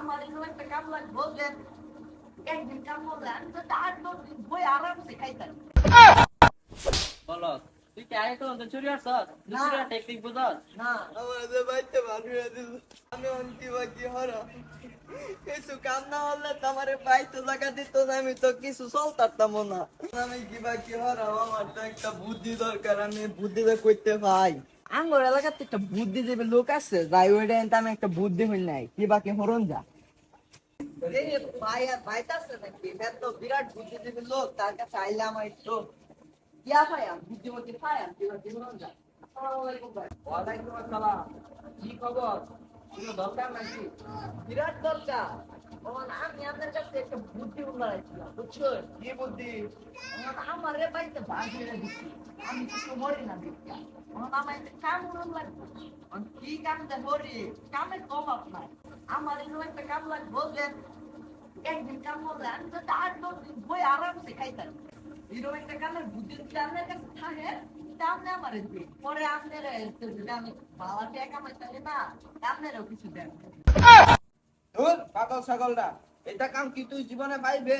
আমার এরকম একটা কাম লাগে বললেন একদিন কাম করলে আমি তো আট দশ দিন বই আরামসে খাইতাম বলো তুই কি আগে কোনো চুরি আসছ না। চুরি টেকনিক বুঝস? না। আমাদের বাড়িতে বানিয়ে দিল। আমি অন্তি বাকি হরা। কিছু কাম না হলে তো বাইতে জায়গা দিত আমি তো কিছু চলতাম না। আমি কি বাকি হরা আমার তো একটা বুদ্ধি দরকার আমি বুদ্ধিটা করতে পাই। আঙ্গর এলাকাতে একটা বুদ্ধি দেবে লোক আছে যাই ওইটা এনতে আমি একটা বুদ্ধি হই নাই কি বাকি হরণ যা। বিরাট লোক তার কাছে আইলে আমার একটু ইয়া পাইয়াম বুদ্ধিমতী পাইয়াম জীবন যা। ওয়ালাইকুম আসসালাম। কি খবর? কোনো দরকার নাকি? বিরাট দরকার। আমি আপনার কাছে একটা বুদ্ধি উন্নয়ন বুঝছ কি বুদ্ধি? আমার রে বাড়িতে বাঁধিয়ে দিচ্ছি আমি কিছু মরি না কাম নাই আমার একটা কাম লাগবে একদিন কাম আমি তো দিন বই খাইতাম। একটা কামের পরে আমি বাবা কিছু পাগল ছাগলটা। এটা কাম কি তুই জীবনে পাইবে?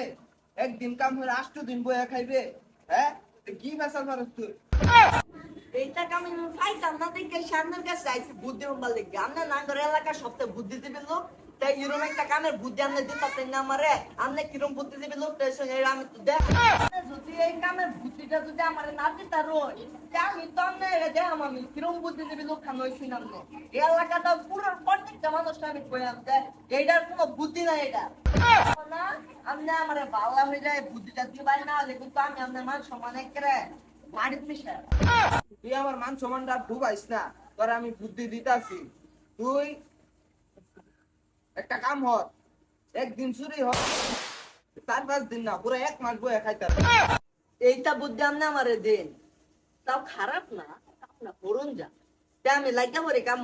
একদিন কাম হলে আষ্ট দিন বইয়া খাইবে হ্যাঁ? কি বেসাল পারস তুই এইটা আমি পাইতাম না দেখে সামনের কাছে আইসি বুদ্ধি হবার দেখে আমরা নাঙ্গর এলাকার সবচেয়ে বুদ্ধি দিবে লোক। এরকম একটা কামের বুদ্ধি আপনি দিতে না আমারে আপনি কিরম বুদ্ধি দিবে লোক তাই সঙ্গে আমি তো দেখ যদি এই কামের বুদ্ধিটা যদি আমার না দিতে আমি তো আমি কিরম বুদ্ধি দিবে লোক খান হয়েছি না এই এলাকাটা পুরো প্রত্যেকটা যে এইটার কোনো বুদ্ধি নাই এটা না আপনি আমার বাংলা যায় বুদ্ধিটা দিবাই না হলে আমি আপনার মান সমান করে বাড়িতে মিশে তুই আমার মান সম্মানটা ডুবাইস না, তোর আমি বুদ্ধি দিতাছি। তুই একটা কাম হর একদিন চুরি হর চার পাঁচ দিন না পুরো এক মাস বইয়া খাইতে এইটা বুদ্ধি আমনে আমারে দিন। তাও খারাপ না না করুন যা। আমি পরে কাম।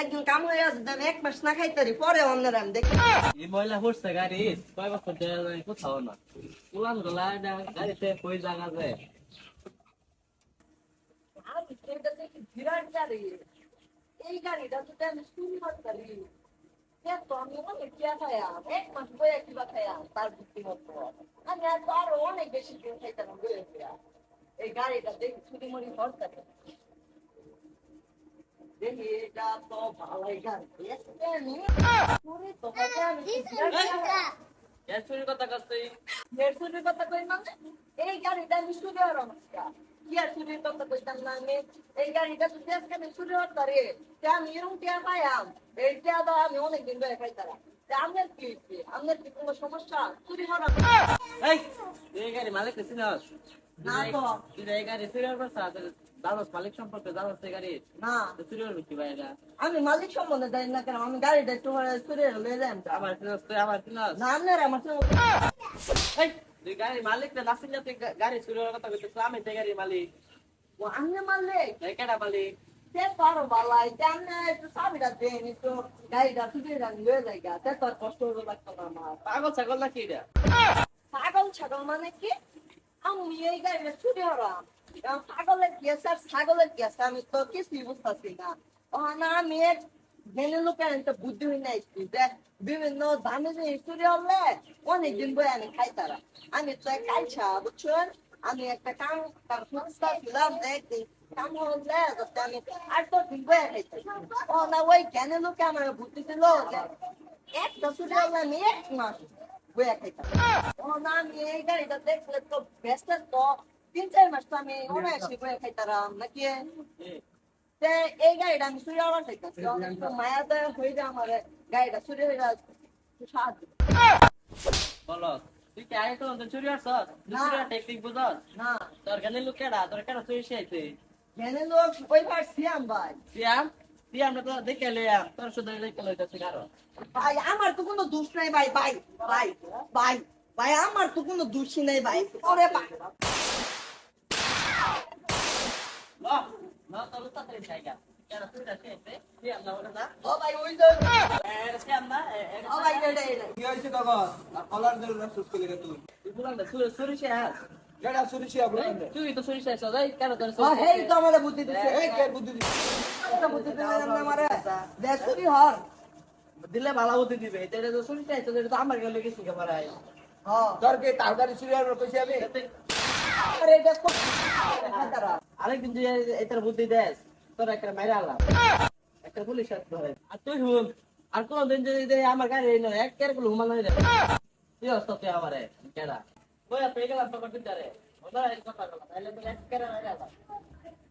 একদিন কাম হয়ে আছে আমি এক মাস না খাইতারি পরে অন্যরা আমি দেখি। এই ময়লা হচ্ছে গাড়ি কয় বছর কোথাও না। উলান গলা গাড়িতে কই জায়গা যায়। আমি এটা দেখি বিরাট গাড়ি। এই গাড়িটা তে আমি অনেক কিয়া আমি আর আরও অনেক বেশি এই গাড়িটা দেখি মুড়ি করতারি দেখি এটা তো ভালোই গাড়ি কথা কই মানে এই গাড়িটা আমি হওয়ার অবস্থা কি আর চুরির কথা কইতাম না আমি এই গাড়িটা যদি আজকে আমি চুরি তে আমি এরকম টিয়া পাইয়াম এই টিয়া দাও আমি অনেকদিন ধরে খাইতাম আপনার কি হইছে? আপনার কি কোনো সমস্যা চুরি হওয়ার এই এই গাড়ি মালিক কিছি না না তো। এই গাড়ি চুরি মালিক সম্পর্কে গাড়ি না চুরি করবি কি ভাই আমি মালিক সম্বন্ধে জানি না কেন আমি গাড়িটা একটু পরে চুরি হলে আমার আমার চিনস না আপনার আমার এই তুই গাড়ি মালিক না নাসিন না তুই গাড়ি চুরি হওয়ার কথা কইছিস আমি তো গাড়ি মালিক ও মারলে এই কেডা মালিক তে পারো বালাই তে দেন গাড়িটা চুরি হয়ে যায় গা তে তো আর কষ্ট লাগতো আমার পাগল ছাগল নাকি এটা ছাগল ছাগল মানে কি আমি এই গাড়িটা চুরি হলাম ছাগলের কি আছে আর ছাগলের কি আছে আমি তো কিছুই বুঝতেছি না না আমি জেনে লোকের একটা বুদ্ধি হই নাই যে বিভিন্ন দামি জিনিস চুরি হলে অনেকদিন বই আমি খাই তারা আমি তো এক কালছা বুঝছেন আমি একটা কাম তার খুঁজতেছিলাম যে একদিন কাম হলে আমি আট দশ দিন বই খাইতে ও না ওই জ্ঞানের লোকে আমার বুদ্ধি দিল যে একটা চুরি হলে আমি এক মাস বইয়া খাইতাম ও না আমি এই গাড়িটা দেখলে তো ব্যস্ত তো তিন চার মাস তো আমি অনায়াসে বইয়া খাইতাম নাকি এই, তে গাড়িটা আমি চুরি চাইতাম তো মায়া দয়া হয়ে যায় আমার গাড়িটা চুরি হয়ে যায় সাহায্য। বলো তুই কি আগে কোনো চুরি আসছ। চুরি টেকনিক বুঝস না। তোর গানে লোক কেডা তোর কেডা চুরি শিখাইছে জেনে লোক ওই ভাই সিয়াম ভাই। সিয়াম? সিয়াম তো দেখে লইয়াম তোর শুধু দেখে লইতেছি কারও ভাই আমার তো কোনো দোষ নাই ভাই ভাই ভাই ভাই ভাই আমার তো কোনো দোষই নাই ভাই। ওরে ভাই। তাড়াতাড়ি দিল বুদ্ধি হর ভালো বুদ্ধি দিবে এটা এটা তো শুনতে আইছো এটা তো আমার গেলে কিছু কে হ্যাঁ তোর কি কইছি আমি আরে এটা আরেকদিন তুই এটার বুদ্ধি দেস, তোর একটা মেরে আলাম। একটা পুলিশ ধরে। আর তুই শুন, আর কোনদিন যদি আমার গাড়ি নয় এক কেরগুলো হুমান হয়ে যাবে। তুই অস্ত তুই আমারে? কেডা ওই পেয়ে গেলাম তো করতে রে ওরা এই কথা তাহলে তুই এক কের মেরে আলাম।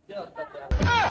তুই অস্ত তুই।